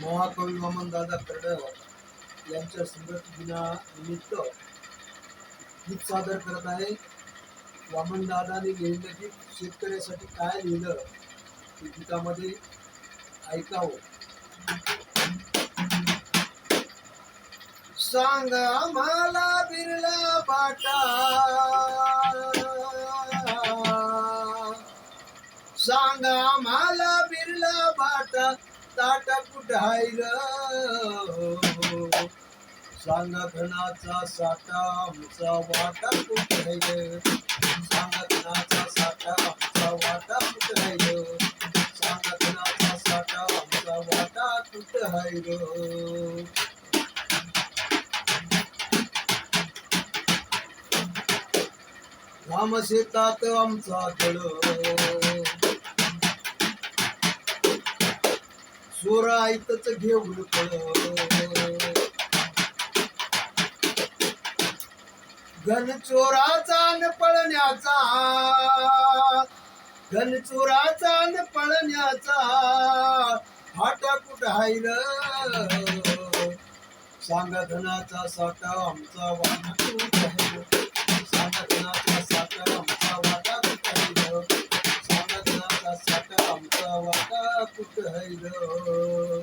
महाकवी वामनदादा कर्डक यांच्या स्मृती दिनानिमित्त गीत सादर करत आहे. वामनदादाने लिहिलं गीत शेतकऱ्यासाठी काय लिहिलं ते गीतामध्ये ऐकावं. सांगा आम्हाला बिरला बाटा. सांगा आम्हाला बिरला बाटा. ताटा कुठायल सांगा धनाचा साठा आमचा वाटा कुठायल सांगा धनाचा साठा आमचा वाटा कुठायल सांगा धनाचा साठा आमचा वाटा कुठायल राम शेतात आमचा तळ सोर घेऊन घन चोराचा न पळण्याचा घन चोराचा न पळण्याचा फाटा कुठं हायल? सांगा धनाचा साठा आमचा वाटा सांगा হইল